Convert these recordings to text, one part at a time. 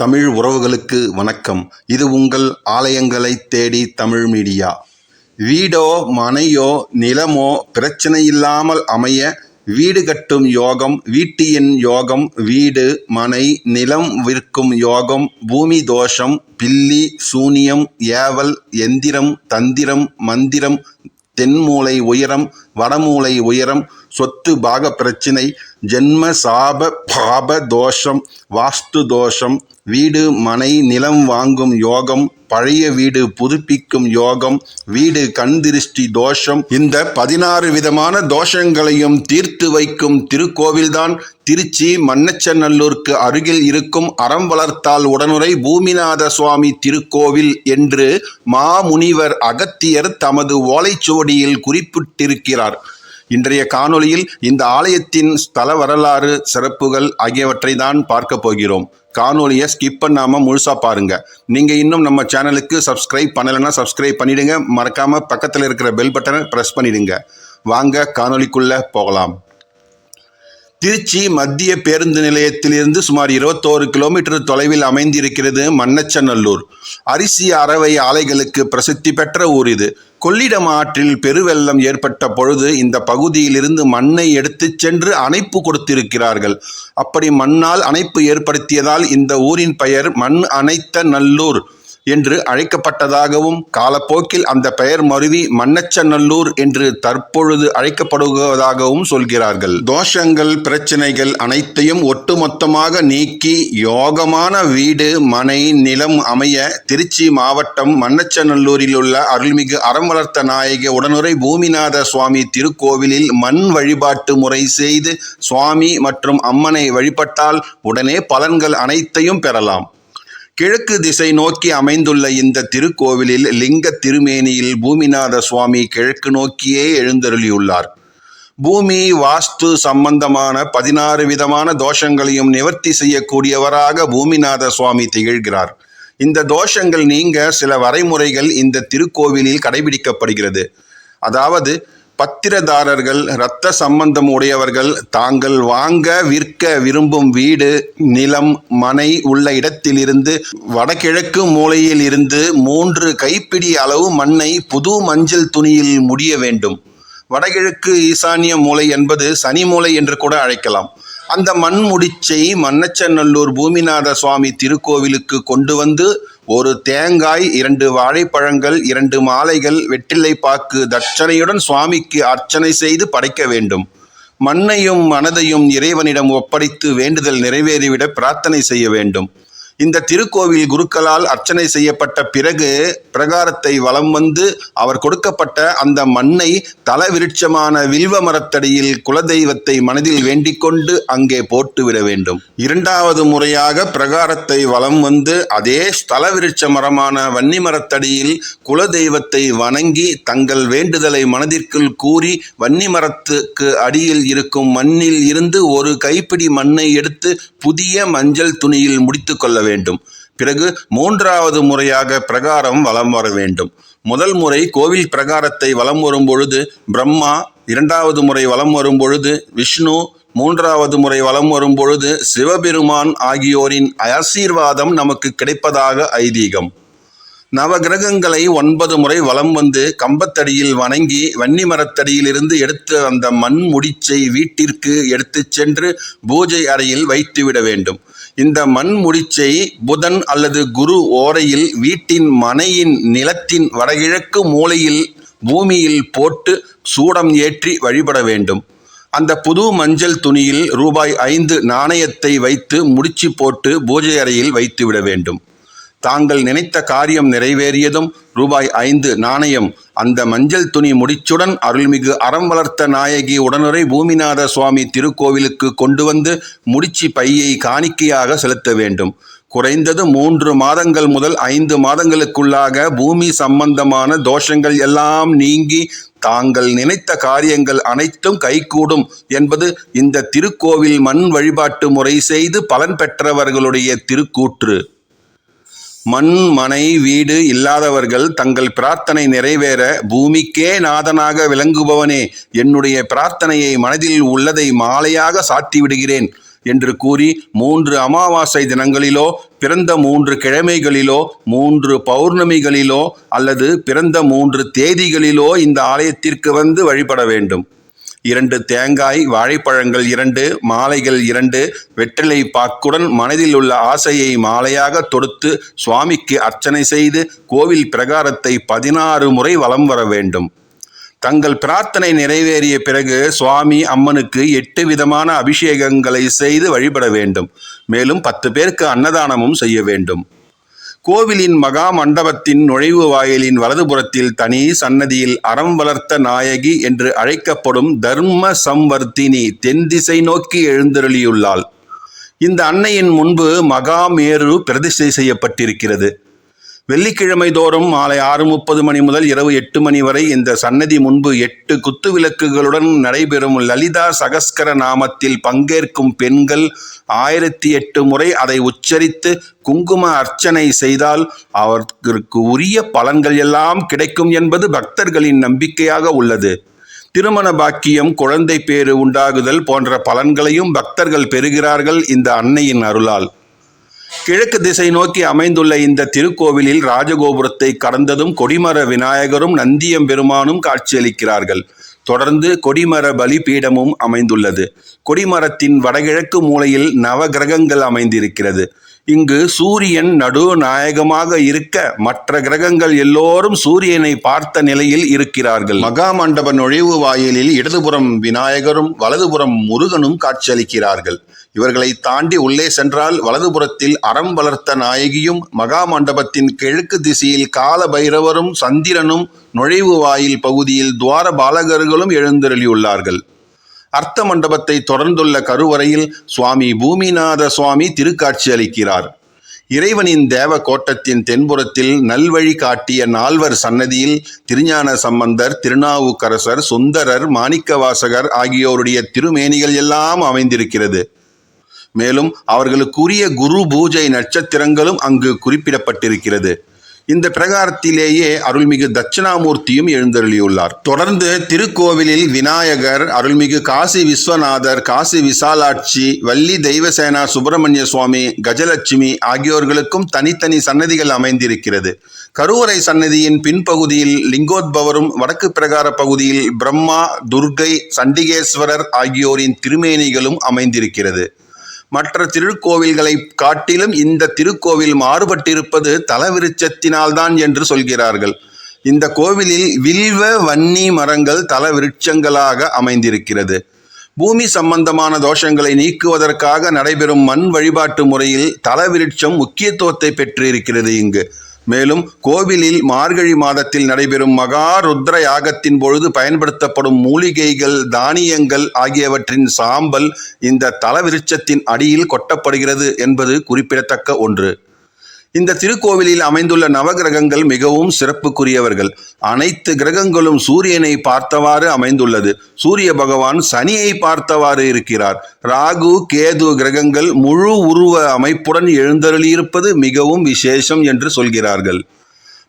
தமிழ் உறவுகளுக்கு வணக்கம். இது உங்கள் ஆலயங்களை தேடி தமிழ் மீடியா. வீடோ மனையோ நிலமோ பிரச்சனை இல்லாமல் அமைய வீடு கட்டும் யோகம் வீட்டியின் யோகம் வீடு மனை நிலம் விற்கும் யோகம் பூமி தோஷம் பில்லி சூனியம் ஏவல் எந்திரம் தந்திரம் மந்திரம் தென்மூளை உயரம் வடமூலை உயரம் சொத்து பாக பிரச்சினை ஜென்ம சாப பாப தோஷம் வாஸ்து தோஷம் வீடு மனை நிலம் வாங்கும் யோகம் பழைய வீடு புதுப்பிக்கும் யோகம் வீடு கண் திருஷ்டி தோஷம். இந்த பதினாறு விதமான தோஷங்களையும் தீர்த்து வைக்கும் திருக்கோவில்தான் திருச்சி மன்னச்சநல்லூருக்கு அருகில் இருக்கும் அறம் வளர்த்தால் உடனுரை பூமிநாத சுவாமி திருக்கோவில் என்று மாமுனிவர் அகத்தியர் தமது ஓலைச்சுவடியில் குறிப்பிட்டிருக்கிறார். இன்றைய காணொளியில் இந்த ஆலயத்தின் ஸ்தல வரலாறு சிறப்புகள் ஆகியவற்றை தான் பார்க்க போகிறோம். காணொலியை ஸ்கிப் பண்ணாமல் முழுசாக பாருங்க. நீங்கள் இன்னும் நம்ம சேனலுக்கு சப்ஸ்கிரைப் பண்ணலைன்னா சப்ஸ்கிரைப் பண்ணிடுங்க. மறக்காம பக்கத்தில் இருக்கிற பெல் பட்டனை ப்ரெஸ் பண்ணிடுங்க. வாங்க காணொலிக்குள்ளே போகலாம். திருச்சி மத்திய பேருந்து நிலையத்திலிருந்து சுமார் இருபத்தோரு கிலோமீட்டர் தொலைவில் அமைந்திருக்கிறது மன்னச்சநல்லூர். அரிசி அறவை ஆலைகளுக்கு பிரசித்தி பெற்ற ஊர் இது. கொள்ளிடம் ஆற்றில் பெருவெள்ளம் ஏற்பட்ட பொழுது இந்த பகுதியிலிருந்து மண்ணை எடுத்துச் சென்று அணைப்பு கொடுத்திருக்கிறார்கள். அப்படி மண்ணால் அணைப்பு ஏற்படுத்தியதால் இந்த ஊரின் பெயர் மண் அணைத்த நல்லூர். என்று அழைக்கப்பட்டதாகவும் காலப்போக்கில் அந்த பெயர் மருவி மன்னச்சநல்லூர் என்று தற்பொழுது அழைக்கப்படுவதாகவும் சொல்கிறார்கள். தோஷங்கள் பிரச்சனைகள் அனைத்தையும் ஒட்டுமொத்தமாக நீக்கி யோகமான வீடு மனை நிலம் அமைய திருச்சி மாவட்டம் மன்னச்சநல்லூரில் உள்ள அருள்மிகு அறம் வளர்த்த நாயகி உடனுரை பூமிநாத சுவாமி திருக்கோவிலில் மண் வழிபாட்டு முறை செய்து சுவாமி மற்றும் அம்மனை வழிபட்டால் உடனே பலன்கள் அனைத்தையும் பெறலாம். கிழக்கு திசை நோக்கி அமைந்துள்ள இந்த திருக்கோவிலில் லிங்க திருமேனியில் பூமிநாத சுவாமி கிழக்கு நோக்கியே எழுந்தருளியுள்ளார். பூமி வாஸ்து சம்பந்தமான பதினாறு விதமான தோஷங்களையும் நிவர்த்தி செய்யக்கூடியவராக பூமிநாத சுவாமி திகழ்கிறார். இந்த தோஷங்கள் நீங்க சில வரைமுறைகள் இந்த திருக்கோவிலில் கடைபிடிக்கப்படுகிறது. அதாவது பத்திரதாரர்கள் இரத்த சம்பந்தம் உடையவர்கள் தாங்கள் வாங்க விற்க விரும்பும் வீடு நிலம் மனை உள்ள இடத்திலிருந்து வடகிழக்கு மூலையில் இருந்து மூன்று கைப்பிடி அளவு மண்ணை புது மஞ்சள் துணியில் முடிய வேண்டும். வடகிழக்கு ஈசானிய மூலை என்பது சனி மூலை என்று கூட அழைக்கலாம். அந்த மண் முடிச்சை மன்னச்சநல்லூர் பூமிநாத சுவாமி திருக்கோவிலுக்கு கொண்டு வந்து ஒரு தேங்காய் இரண்டு வாழைப்பழங்கள் இரண்டு மாலைகள் வெற்றிலை பாக்கு தட்சணையுடன் சுவாமிக்கு அர்ச்சனை செய்து படைக்க வேண்டும். மண்ணையும் மனதையும் இறைவனிடம் ஒப்படைத்து வேண்டுதல் நிறைவேறிவிட பிரார்த்தனை செய்ய வேண்டும். இந்த திருக்கோவில் குருக்களால் அர்ச்சனை செய்யப்பட்ட பிறகு பிரகாரத்தை வலம் வந்து அவர் கொடுக்கப்பட்ட அந்த மண்ணை தல விருட்சமான வில்வ மரத்தடியில் குலதெய்வத்தை மனதில் வேண்டிக் கொண்டு அங்கே போட்டுவிட வேண்டும். இரண்டாவது முறையாக பிரகாரத்தை வலம் வந்து அதே ஸ்தல விருட்ச மரமான வன்னி மரத்தடியில் குலதெய்வத்தை வணங்கி தங்கள் வேண்டுதலை மனதிற்குள் கூறி வன்னி மரத்துக்கு அடியில் இருக்கும் மண்ணில் இருந்து ஒரு கைப்பிடி மண்ணை எடுத்து புதிய மஞ்சள் துணியில் முடித்து கொள்ள வேண்டும் வேண்டும். பிறகு மூன்றாவது முறையாக பிரகாரம் வலம் வர வேண்டும். முதல் முறை கோவில் பிரகாரத்தை வலம் வரும் பொழுது பிரம்மா இரண்டாவது முறை வலம் வரும் பொழுது விஷ்ணு மூன்றாவது முறை வலம் வரும் பொழுது சிவபெருமான் ஆகியோரின் ஆசீர்வாதம் நமக்கு கிடைப்பதாக ஐதீகம். நவகிரகங்களை ஒன்பது முறை வலம் வந்து கம்பத்தடியில் வணங்கி வன்னி மரத்தடியிலிருந்து எடுத்து அந்த மண் முடிச்சை வீட்டிற்கு எடுத்துச் சென்று பூஜை அறையில் வைத்துவிட வேண்டும். இந்த மண் முடிச்சை புதன் அல்லது குரு ஓரையில் வீட்டின் மனையின் நிலத்தின் வடகிழக்கு மூலையில் பூமியில் போட்டு சூடம் ஏற்றி வழிபட வேண்டும். அந்த புது மஞ்சள் துணியில் ரூபாய் ஐந்து நாணயத்தை வைத்து முடிச்சு போட்டு பூஜை அறையில் வைத்துவிட வேண்டும். தாங்கள் நினைத்த காரியம் நிறைவேறியதும் ரூபாய் ஐந்து நாணயம். அந்த மஞ்சள் துணி முடிச்சுடன் அருள்மிகு அறம் வளர்த்த நாயகி உடனுரை பூமிநாத சுவாமி திருக்கோவிலுக்கு கொண்டு வந்து முடிச்சி பையை காணிக்கையாக செலுத்த வேண்டும். குறைந்தது மூன்று மாதங்கள் முதல் ஐந்து மாதங்களுக்குள்ளாக பூமி சம்பந்தமான தோஷங்கள் எல்லாம் நீங்கி தாங்கள் நினைத்த காரியங்கள் அனைத்தும் கைகூடும் என்பது இந்த திருக்கோவில் மண் வழிபாட்டு முறை செய்து பலன் பெற்றவர்களுடைய திருக்கூற்று. மண் மனை வீடு இல்லாதவர்கள் தங்கள் பிரார்த்தனை நிறைவேற பூமிக்கே நாதனாக விளங்குபவனே என்னுடைய பிரார்த்தனையை மனதில் உள்ளதை மாலையாக சாத்திவிடுகிறேன் என்று கூறி மூன்று அமாவாசை தினங்களிலோ பிறந்த மூன்று கிழமைகளிலோ மூன்று பௌர்ணமிகளிலோ அல்லது பிறந்த மூன்று தேதிகளிலோ இந்த ஆலயத்திற்கு வந்து வழிபட வேண்டும். இரண்டு தேங்காய் வாழைப்பழங்கள் இரண்டு மாலைகள் இரண்டு வெற்றிலை பாக்குடன் மனதில் உள்ள ஆசையை மாலையாக தொடுத்து சுவாமிக்கு அர்ச்சனை செய்து கோவில் பிரகாரத்தை பதினாறு முறை வலம் வர வேண்டும். தங்கள் பிரார்த்தனை நிறைவேறிய பிறகு சுவாமி அம்மனுக்கு எட்டு விதமான அபிஷேகங்களை செய்து வழிபட வேண்டும். மேலும் பத்து பேருக்கு அன்னதானமும் செய்ய வேண்டும். கோவிலின் மகா மண்டபத்தின் நுழைவு வாயிலின் வலதுபுறத்தில் தனி சன்னதியில் அறம் வளர்த்த நாயகி என்று அழைக்கப்படும் தர்ம சம்வர்த்தினி தென் திசை நோக்கி எழுந்தருளியுள்ளாள். இந்த அன்னையின் முன்பு மகாமேரு பிரதிஷ்டை செய்யப்பட்டிருக்கிறது. வெள்ளிக்கிழமை தோறும் மாலை ஆறு முப்பது மணி முதல் இரவு எட்டு மணி வரை இந்த சன்னதி முன்பு எட்டு குத்து விளக்குகளுடன் நடைபெறும் லலிதா சகஸ்கர நாமத்தில் பங்கேற்கும் பெண்கள் ஆயிரத்தி எட்டு முறை அதை உச்சரித்து குங்கும அர்ச்சனை செய்தால் அவருக்கு உரிய பலன்கள் எல்லாம் கிடைக்கும் என்பது பக்தர்களின் நம்பிக்கையாக உள்ளது. திருமண பாக்கியம் குழந்தை பேறு உண்டாகுதல் போன்ற பலன்களையும் பக்தர்கள் பெறுகிறார்கள் இந்த அன்னையின் அருளால். கிழக்கு திசை நோக்கி அமைந்துள்ள இந்த திருக்கோவிலில் ராஜகோபுரத்தை கடந்ததும் கொடிமர விநாயகரும் நந்தியம்பெருமானும் காட்சியளிக்கிறார்கள். தொடர்ந்து கொடிமர பலிபீடமும் அமைந்துள்ளது. கொடிமரத்தின் வடகிழக்கு மூலையில் நவகிரகங்கள் அமைந்திருக்கிறது. இங்கு சூரியன் நடுநாயகமாக இருக்க மற்ற கிரகங்கள் எல்லோரும் சூரியனை பார்த்த நிலையில் இருக்கிறார்கள். மகா மண்டப நுழைவு வாயிலில் இடதுபுறம் விநாயகரும் வலதுபுறம் முருகனும் காட்சியளிக்கிறார்கள். இவர்களை தாண்டி உள்ளே சென்றால் வலதுபுறத்தில் அறம் வளர்த்த நாயகியும் மகா மண்டபத்தின் கிழக்கு திசையில் கால பைரவரும் சந்திரனும் நுழைவு வாயில் பகுதியில் துவார பாலகர்களும் எழுந்தருளியுள்ளார்கள். அர்த்த மண்டபத்தை தொடர்ந்துள்ள கருவறையில் சுவாமி பூமிநாத சுவாமி திருக்காட்சி அளிக்கிறார். இறைவனின் தேவ கோட்டத்தின் தென்புறத்தில் நல்வழி காட்டிய நால்வர் சன்னதியில் திருஞான சம்பந்தர் திருநாவுக்கரசர் சுந்தரர் மாணிக்கவாசகர் ஆகியோருடைய திருமேனிகள் எல்லாம் அமைந்திருக்கிறது. மேலும் அவர்களுக்குரிய குரு பூஜை நட்சத்திரங்களும் அங்கு குறிப்பிடப்பட்டிருக்கிறது. இந்த பிரகாரத்திலேயே அருள்மிகு தட்சிணாமூர்த்தியும் எழுந்தருளியுள்ளார். தொடர்ந்து திருக்கோவிலில் விநாயகர் அருள்மிகு காசி விஸ்வநாதர் காசி விசாலாட்சி வள்ளி தெய்வசேனா சுப்பிரமணிய சுவாமி கஜலட்சுமி ஆகியோர்களுக்கும் தனித்தனி சன்னதிகள் அமைந்திருக்கிறது. கருவறை சன்னதியின் பின்பகுதியில் லிங்கோத்பவரும் வடக்கு பிரகார பகுதியில் பிரம்மா துர்கை சண்டிகேஸ்வரர் ஆகியோரின் திருமேனிகளும் அமைந்திருக்கிறது. மற்ற திருக்கோவில்களை காட்டிலும் இந்த திருக்கோவில் மாறுபட்டிருப்பது தலவிருட்சத்தினால்தான் என்று சொல்கிறார்கள். இந்த கோவிலில் வில்வ வன்னி மரங்கள் தல விருட்சங்களாக அமைந்திருக்கிறது. பூமி சம்பந்தமான தோஷங்களை நீக்குவதற்காக நடைபெறும் மண் வழிபாட்டு முறையில் தலவிருட்சம் முக்கியத்துவத்தை பெற்றிருக்கிறது இங்கு. மேலும் கோவிலில் மார்கழி மாதத்தில் நடைபெறும் மகா ருத்ர யாகத்தின் பொழுது பயன்படுத்தப்படும் மூலிகைகள் தானியங்கள் ஆகியவற்றின் சாம்பல் இந்த தலவிருட்சத்தின் அடியில் கொட்டப்படுகிறது என்பது குறிப்பிடத்தக்க ஒன்று. இந்த திருக்கோவிலில் அமைந்துள்ள நவகிரகங்கள் மிகவும் சிறப்புக்குரியவர்கள். அனைத்து கிரகங்களும் சூரியனை பார்த்தவாறு அமைந்துள்ளது. சூரிய பகவான் சனியை பார்த்தவாறு இருக்கிறார். ராகு கேது கிரகங்கள் முழு உருவ அமைப்புடன் எழுந்தருளியிருப்பது மிகவும் விசேஷம் என்று சொல்கிறார்கள்.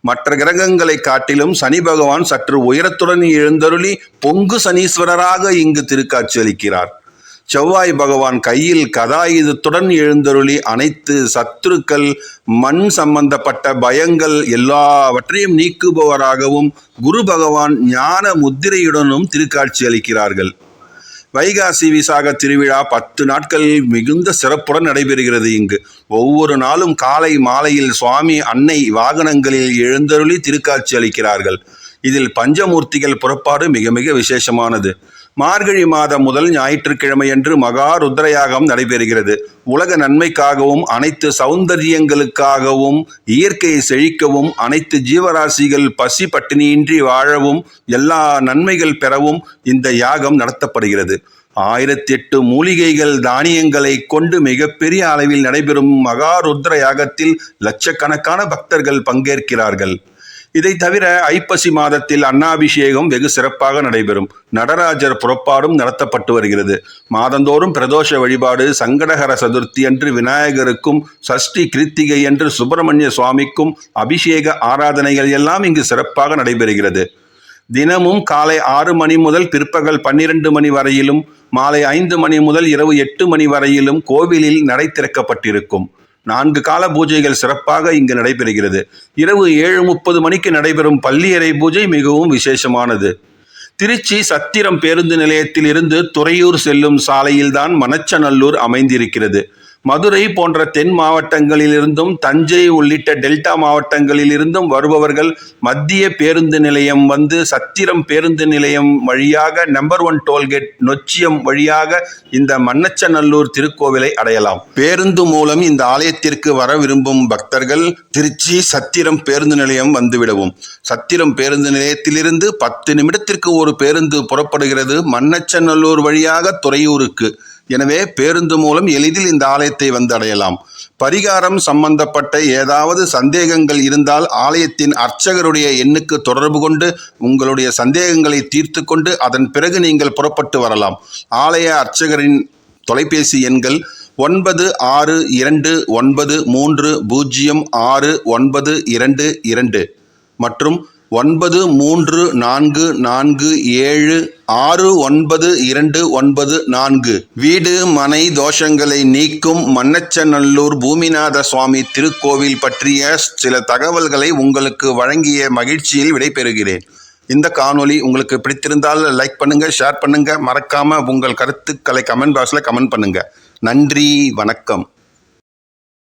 மற்ற கிரகங்களை காட்டிலும் சனி பகவான் சற்று உயரத்துடன் எழுந்தருளி பொங்கு சனீஸ்வரராக இங்கு திருக்காட்சி அளிக்கிறார். செவ்வாய் பகவான் கையில் கதாயுதத்துடன் எழுந்தருளி அனைத்து சத்துருக்கள் மண் சம்பந்தப்பட்ட பயங்கள் எல்லாவற்றையும் நீக்குபவராகவும் குரு பகவான் ஞான முத்திரையுடனும் திருக்காட்சி அளிக்கிறார்கள். வைகாசி விசாக திருவிழா பத்து நாட்கள் மிகுந்த சிறப்புடன் நடைபெறுகிறது இங்கு. ஒவ்வொரு நாளும் காலை மாலையில் சுவாமி அன்னை வாகனங்களில் எழுந்தருளி திருக்காட்சி அளிக்கிறார்கள். இதில் பஞ்சமூர்த்திகள் புறப்பாடு மிக மிக விசேஷமானது. மார்கழி மாதம் முதல் ஞாயிற்றுக்கிழமையன்று மகா ருத்ரயாகம் நடைபெறுகிறது. உலக நன்மைக்காகவும் அனைத்து சௌந்தரியங்களுக்காகவும் இயற்கையை செழிக்கவும் அனைத்து ஜீவராசிகள் பசி பட்டினியின்றி வாழவும் எல்லா நன்மைகள் பெறவும் இந்த யாகம் நடத்தப்படுகிறது. ஆயிரத்தி எட்டு மூலிகைகள் தானியங்களை கொண்டு மிகப்பெரிய அளவில் நடைபெறும் மகா ருத்ர யாகத்தில் லட்சக்கணக்கான பக்தர்கள் பங்கேற்கிறார்கள். இதை தவிர ஐப்பசி மாதத்தில் அன்னாபிஷேகம் வெகு சிறப்பாக நடைபெறும். நடராஜர் புறப்பாடும் நடத்தப்பட்டு வருகிறது. மாதந்தோறும் பிரதோஷ வழிபாடு சங்கடகர சதுர்த்தி அன்று விநாயகருக்கும் சஷ்டி கிருத்திகை என்று சுப்பிரமணிய சுவாமிக்கும் அபிஷேக ஆராதனைகள் எல்லாம் இங்கு சிறப்பாக நடைபெறுகிறது. தினமும் காலை ஆறு மணி முதல் பிற்பகல் பன்னிரண்டு மணி வரையிலும் மாலை ஐந்து மணி முதல் இரவு எட்டு மணி வரையிலும் கோவிலில் நடை திறக்கப்பட்டிருக்கும். நான்கு கால பூஜைகள் சிறப்பாக இங்கு நடைபெறுகிறது. இரவு ஏழு முப்பது மணிக்கு நடைபெறும் பள்ளியறை பூஜை மிகவும் விசேஷமானது. திருச்சி சத்திரம் பேருந்து நிலையத்தில் இருந்து துறையூர் செல்லும் சாலையில்தான் மணச்சநல்லூர் அமைந்திருக்கிறது. மதுரை போன்ற தென் மாவட்டங்களிலிருந்தும் தஞ்சை உள்ளிட்ட டெல்டா மாவட்டங்களிலிருந்தும் வருபவர்கள் மத்திய பேருந்து நிலையம் வந்து சத்திரம் பேருந்து நிலையம் வழியாக நம்பர் ஒன் டோல்கேட் நொச்சியம் வழியாக இந்த மன்னச்சநல்லூர் திருக்கோவிலை அடையலாம். பேருந்து மூலம் இந்த ஆலயத்திற்கு வர விரும்பும் பக்தர்கள் திருச்சி சத்திரம் பேருந்து நிலையம் வந்துவிடவும். சத்திரம் பேருந்து நிலையத்திலிருந்து பத்து நிமிடத்திற்கு ஒரு பேருந்து புறப்படுகிறது மன்னச்சநல்லூர் வழியாக துறையூருக்கு. எனவே பேருந்து மூலம் எளிதில் இந்த ஆலயத்தை வந்து அடையலாம். பரிகாரம் சம்பந்தப்பட்ட ஏதாவது சந்தேகங்கள் இருந்தால் ஆலயத்தின் அர்ச்சகருடைய எண்ணுக்கு தொடர்பு கொண்டு உங்களுடைய சந்தேகங்களை தீர்த்து கொண்டு அதன் பிறகு நீங்கள் புறப்பட்டு வரலாம். ஆலய அர்ச்சகரின் தொலைபேசி எண்கள் ஒன்பது ஆறு இரண்டு ஒன்பது மூன்று பூஜ்ஜியம் ஆறு ஒன்பது இரண்டு இரண்டு மற்றும் ஒன்பது மூன்று நான்கு நான்கு ஏழு ஆறு ஒன்பது இரண்டு ஒன்பது நான்கு. வீடு மனை தோஷங்களை நீக்கும் மன்னச்சநல்லூர் பூமிநாத சுவாமி திருக்கோவில் பற்றிய சில தகவல்களை உங்களுக்கு வழங்கிய மகிழ்ச்சியில் விடைபெறுகிறேன். இந்த காணொளி உங்களுக்கு பிடித்திருந்தால் லைக் பண்ணுங்க ஷேர் பண்ணுங்க. மறக்காம உங்கள் கருத்துக்களை கமெண்ட் பாக்ஸில் கமெண்ட் பண்ணுங்க. நன்றி வணக்கம்.